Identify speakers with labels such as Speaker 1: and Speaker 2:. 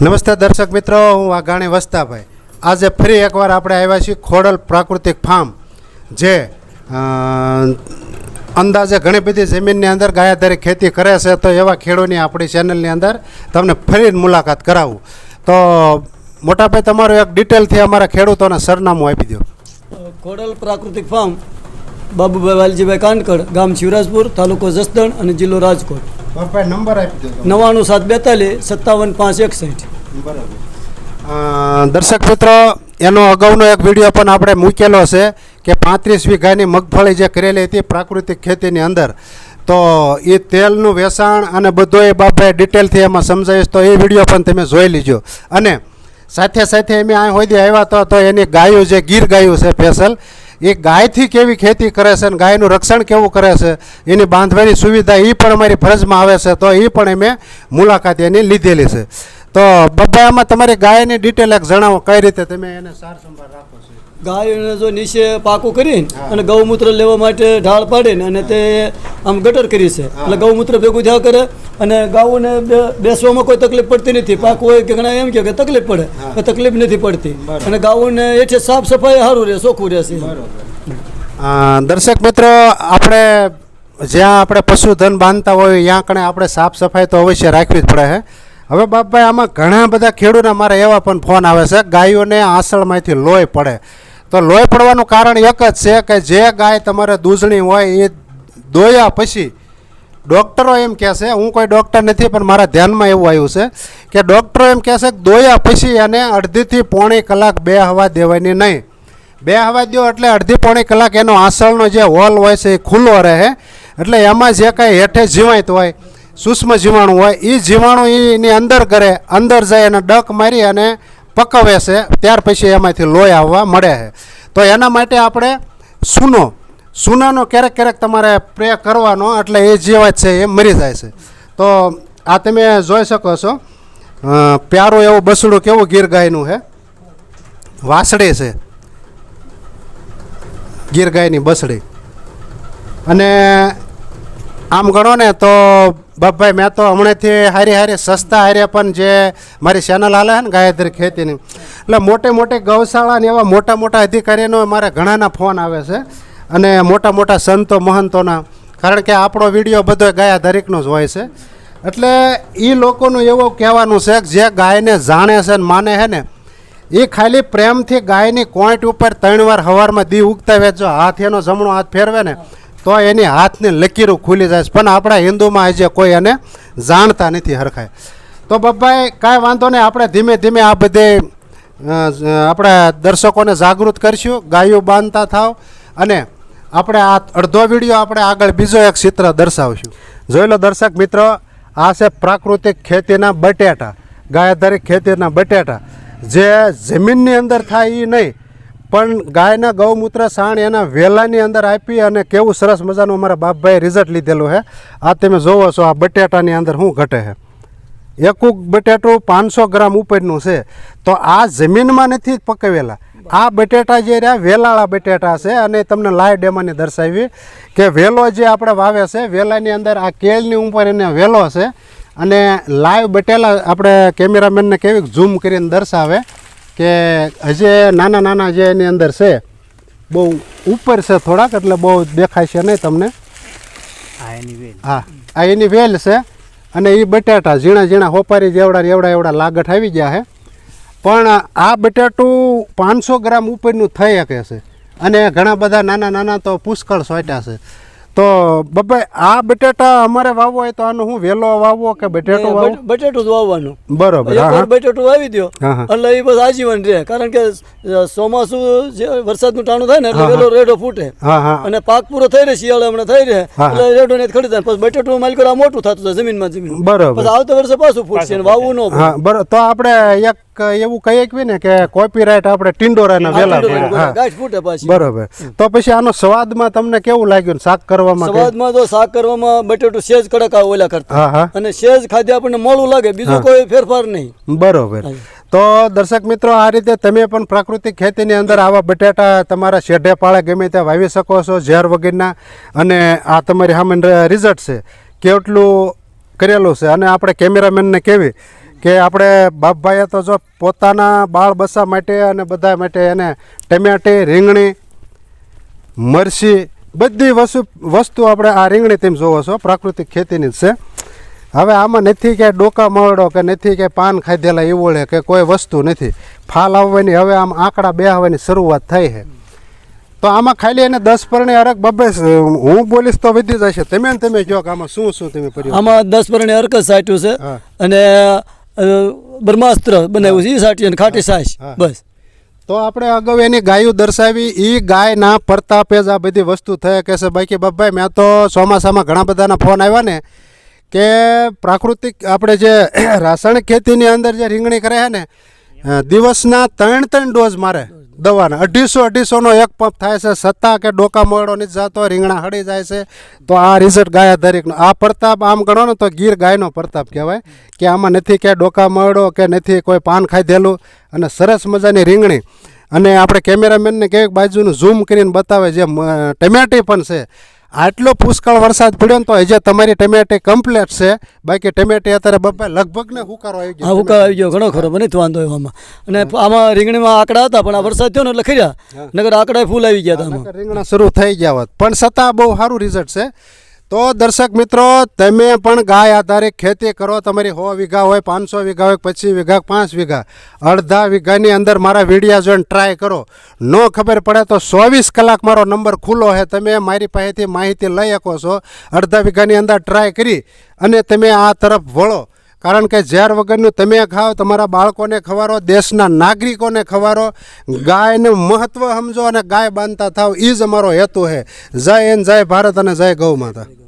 Speaker 1: નમસ્તે દર્શક મિત્રો, હું વાઘાણી વસ્તાભાઈ. આજે ફરી એકવાર આપણે આવ્યા છીએ ખોડલ પ્રાકૃતિક ફાર્મ, જે અંદાજે ઘણી બધી જમીનની અંદર ગાયાધારી ખેતી કરે છે. તો એવા ખેડૂતની આપણી ચેનલની અંદર તમને ફરી મુલાકાત કરાવું. તો મોટાભાઈ, તમારું એક ડિટેલથી અમારા ખેડૂતોને સરનામું આપી દો.
Speaker 2: ખોડલ પ્રાકૃતિક ફાર્મ, બાબુભાઈ વાલજીભાઈ કાનકડ, ગામ શિવરાજપુર, તાલુકો જસદણ અને જિલ્લો રાજકોટ.
Speaker 1: બાપાભાઈ નંબર આપી દો.
Speaker 2: નવ્વાણું સાત બેતાલીસ સત્તાવન પાંચ એકસઠ.
Speaker 1: બરાબર. દર્શક મિત્રો એનો અગાઉનો એક વીડિયો પણ આપણે મૂકેલો છે કે પાંત્રીસ વીઘાની મગફળી જે કરેલી હતી પ્રાકૃતિક ખેતીની અંદર. તો એ તેલનું વેચાણ અને બધો એ બાપે ડિટેલથી એમાં સમજાવીશ તો એ વીડિયો પણ તમે જોઈ લીજો. અને સાથે સાથે અમે આ હોદી આવ્યા તો તો એની ગાયું જે ગીર ગાયું છે સ્પેશલ એ ગાયથી કેવી ખેતી કરે છે અને ગાયનું રક્ષણ કેવું કરે છે, એની બાંધવાની સુવિધા એ પણ અમારી ફરજમાં આવે છે, તો એ પણ અમે મુલાકાત એની લીધેલી છે. તો બબ્બા આમાં તમારી ગાયની ડિટેલ એક જણાવો, કઈ રીતે તમે એને સાર સંભાળ રાખો?
Speaker 2: ગાયોને જો નીચે પાકું કરીને અને ગૌમૂત્ર લેવા માટે ઢાળ પાડીને અને તે આમ ગટર કરી છે. એટલે ગૌમૂત્ર ભેગું થયા કરે અને ગાઉને બેસવામાં કોઈ તકલીફ પડતી નથી. પાકું હોય કે ઘણા એમ કહે કે તકલીફ પડે તો તકલીફ નથી પડતી. અને ગાઉને એઠે સાફ સફાઈ સારું રહે ચોખ્ખું રહેશે
Speaker 1: દર્શક મિત્રો આપણે જ્યાં આપણે પશુધન બાંધતા હોય ત્યાં કણે આપણે સાફ સફાઈ તો અવશ્ય રાખવી જ પડે છે હવે બાપભાઈ આમાં ઘણા બધા ખેડૂતના મારે એવા પણ ફોન આવે છે. ગાયોને આસળમાંથી લોહી પડે. તો લોહી પડવાનું કારણ એક જ છે કે જે ગાય તમારે દૂધણી હોય એ દોયા પછી ડૉક્ટરો એમ કહે છે, હું કોઈ ડૉક્ટર નથી, પણ મારા ધ્યાનમાં એવું આવ્યું છે કે ડૉક્ટરો એમ કહે છે કે દોયા પછી એને અડધીથી પોણી કલાક બે હવા દેવાની નહીં. બે હવા દો એટલે અડધી પોણી કલાક એનો આસળનો જે હોલ હોય છે એ ખુલ્લો રહે. એટલે એમાં જે કાંઈ હેઠે જીવાત હોય, સૂક્ષ્મ જીવાણું હોય એ જીવાણું એની અંદર કરે, અંદર જાય અને ડક મારી અને પકવે છે, ત્યાર પછી એમાંથી લોહી આવવા મળે છે. તો એના માટે આપણે સૂનો, સૂનાનો ક્યારેક ક્યારેક તમારે પ્રે કરવાનો, એટલે એ જીવાત છે એ મરી જાય છે. તો આ તમે જોઈ શકો છો. પ્યારું એવું બસડું કેવું ગીર ગાયનું છે? વાસળી છે. ગીર ગાયની બસડી. અને આમ ગણો ને તો બાપભાઈ, મેં તો હમણાંથી હારી હારી સસ્તા હારે પણ જે મારી ચેનલ હાલે છે ને ગાયત્રી ખેતીની, એટલે મોટી મોટી ગૌશાળા ને એવા મોટા મોટા અધિકારીનો મારે ઘણાના ફોન આવે છે અને મોટા મોટા સંતો મહંતોના, કારણ કે આપણો વીડિયો બધો ગાયા દરેકનો જ હોય છે. એટલે એ લોકોનું એવું કહેવાનું છે કે જે ગાયને જાણે છે ને માને છે ને એ ખાલી પ્રેમથી ગાયની કોઈન્ટ ઉપર ત્રણ વાર હવારમાં દી ઉગતા વેચો હાથ એનો જમણો હાથ ફેરવે ને તો એની હાથની લકીરું ખુલી જાય છે. પણ આપણા હિન્દુમાં હજી કોઈ એને જાણતા નથી હરખાય. તો બાપાએ કાંઈ વાંધો નહીં, આપણે ધીમે ધીમે આ બધે આપણા દર્શકોને જાગૃત કરશું. ગાયો બાંધતા થાવ અને આપણે આ અડધો વીડિયો આપણે આગળ બીજો એક ચિત્ર દર્શાવશું. જોઈ લો દર્શક મિત્રો, આ છે પ્રાકૃતિક ખેતીના બટેટા. ગાયધારી ખેતીના બટેટા. જે જમીનની અંદર થાય એ નહીં પણ ગાયના ગૌમૂત્ર સાણ એના વેલાની અંદર આપી અને કેવું સરસ મજાનું અમારા બાપભાઈ રિઝલ્ટ લીધેલું છે. આ તમે જોવો છો, આ બટેટાની અંદર શું ઘટે છે. એકુક બટેટું પાંચસો ગ્રામ ઉપરનું છે. તો આ જમીનમાં નથી પકવેલા. આ બટેટા જે રહ્યા, વેલાળા બટેટા છે અને તમને લાઈવ ડેમાની દર્શાવી કે વેલો જે આપણે વાવે છે, વેલાની અંદર આ કેળની ઉપર એને વેલો છે અને લાઈવ બટેલા આપણે કેમેરામેનને કેવી ઝૂમ કરીને દર્શાવે. કે હજે નાના નાના જે એની અંદર છે બહુ ઉપર છે થોડાક એટલે બહુ દેખાય છે નહીં તમને? હા આ એની વેલ છે અને એ બટાટા ઝીણા ઝીણા હોપારી જેવડા એવડા એવડા લાગઠ આવી ગયા છે. પણ આ બટાટું પાંચસો ગ્રામ ઉપરનું થઈ શકે છે. અને ઘણા બધા નાના નાના તો પુષ્કળ સોટ્યા છે. તો બબ્બાઈ આ બટેટા અમારે વાવવો હોય તો આનો હું વેલો વાવવો કે બટેટો વાવવો?
Speaker 2: બટેટું જ વાવવાનું.
Speaker 1: બરોબર હા
Speaker 2: એકવાર
Speaker 1: હા.
Speaker 2: વાવી દો. એટલે એ બસ આજીવન રહે. કારણ કે ચોમાસું જે વરસાદનું ટાણું થાય ને એટલે. વેલો રેડો ફૂટે.
Speaker 1: હા હા.
Speaker 2: અને પાક પૂરો થઈ રહે શિયાળો હમણાં થઈ રહે એટલે રેડો ને ખડી જાય. પછી બટેટો માલિકો આ મોટું થતું જાય જમીનમાં જમીન.
Speaker 1: બરોબર.
Speaker 2: આવતા વર્ષે પાછું ફૂટશે. વાવવું ન પડે.
Speaker 1: હા બરો તો આપણે એક એવું કહીએ કે ને કે કોપીરાઇટ આપણે ટિંડોરાના વેલા બરોબર. તો પછી આનો સ્વાદમાં તમને કેવું લાગ્યું? શાક કરવામાં
Speaker 2: સ્વાદમાં તો શાક કરવામાં બટેટું સેજ કડક ઓલા કરતા. અને સેજ ખાધે આપણને મોળું લાગે. બીજું કોઈ ફેરફાર નહીં.
Speaker 1: બરોબર. તો દર્શક મિત્રો આ રીતે તમે પણ પ્રાકૃતિક ખેતીની અંદર આવા બટેટા તમારા શેઢે પાળે ગમે ત્યાં વાવી શકો છો ઝેર વગરના. અને આ તમારી સામે રિઝલ્ટ છે. કેટલું કરેલું છે? અને આપણે કેમેરામેનને કેવી કે આપણે બાપભાઈએ તો જો પોતાના બાળ બસા માટે અને બધા માટે એને ટમેટી રીંગણી મરસી બધી વસ્તુ વસ્તુ આપણે આ રીંગણી તેમ જોવો છો. પ્રાકૃતિક ખેતીની જ છે. હવે આમાં નથી કે ડોકા મળડો કે નથી કે પાન ખાધેલા ઈવોળે કે કોઈ વસ્તુ નથી. ફાલ આવવાની હવે આમ આંકડા બે આવવાની શરૂઆત થઈ છે. તો આમાં ખાલી એને દસ પરણે અરક બબે હું બોલીશ તો વધી જશે. તમે તમે કહો કે આમાં શું શું તમે
Speaker 2: આમાં દસ પરણે જ સાચું છે. અને બ્રહ્માસ્ત્ર બનાવ્યું છે એ સાટી અને ખાટી સાસ. બસ.
Speaker 1: તો આપણે અગાઉ એની ગાયું દર્શાવી એ ગાયના પરતાપે જ આ બધી વસ્તુ થઈ કે છે. બાકી બાપભાઈ મેં તો ચોમાસામાં ઘણા બધાના ફોન આવ્યા ને કે પ્રાકૃતિક આપણે જે રાસાયણિક ખેતીની અંદર જે રીંગણી કરે છે ને દિવસના ત્રણ ત્રણ ડોઝ મારે. દવાના. અઢીસો અઢીસોનો એક પંપ થાય છે છતાં કે ડોકા મોડો નથી જતો રીંગણા હળી જાય છે, તો આ રિઝલ્ટ ગાય દરેકનો. આ પ્રતાપ આમ ગણો ને તો ગીર ગાયનો પ્રતાપ કહેવાય, કે આમાં નથી કે ડોકા મોડો કે નથી કોઈ પાન ખાઈ દેલું અને સરસ મજાની રીંગણી. અને આપણે કેમેરામેનને કેવી બાજુનું ઝૂમ કરીને બતાવે જે ટમેટી પણ છે. આટલો પુષ્કળ વરસાદ પડ્યો ને તો હજી તમારી ટમેટી કમ્પ્લેટ છે. બાકી ટમેટી અત્યારે બબ્બા લગભગ ને હુકારો આવી ગયો.
Speaker 2: હુકારો આવી ગયો ઘણો ખરો મને વાંધો આવ્યો આમાં. અને આમાં રીંગણીમાં આંકડા હતા પણ આ વરસાદ થયો ને એટલે ખર્યા નગર આંકડા ફૂલ આવી ગયા હતા
Speaker 1: રીંગણા શરૂ થઈ ગયા હોત. પણ છતાં બહુ સારું રિઝલ્ટ છે. તો દર્શક મિત્રો, તમે પણ ગાય આધારિત ખેતી કરો. તમારી સો વીઘા હોય, પાંચસો વીઘા હોય, પચીસ વીઘા, પાંચ વીઘા. અડધા વીઘાની અંદર મારા વિડીયા જોઈને ટ્રાય કરો. ન ખબર પડે તો ચોવીસ કલાક મારો નંબર ખુલ્લો છે. તમે મારી પાસેથી માહિતી લઈ શકો છો. અડધા વીઘાની અંદર ટ્રાય કરી અને તમે આ તરફ વળો. કારણ કે ઝેર વગરનું તમે ખાઓ, તમારા બાળકોને ખવારો, દેશના નાગરિકોને ખવારો, ગાયનું મહત્વ સમજો અને ગાય બાંધતા થાવ એ જ અમારો હેતુ છે જય એન જય ભારત અને જય ગૌ માતા.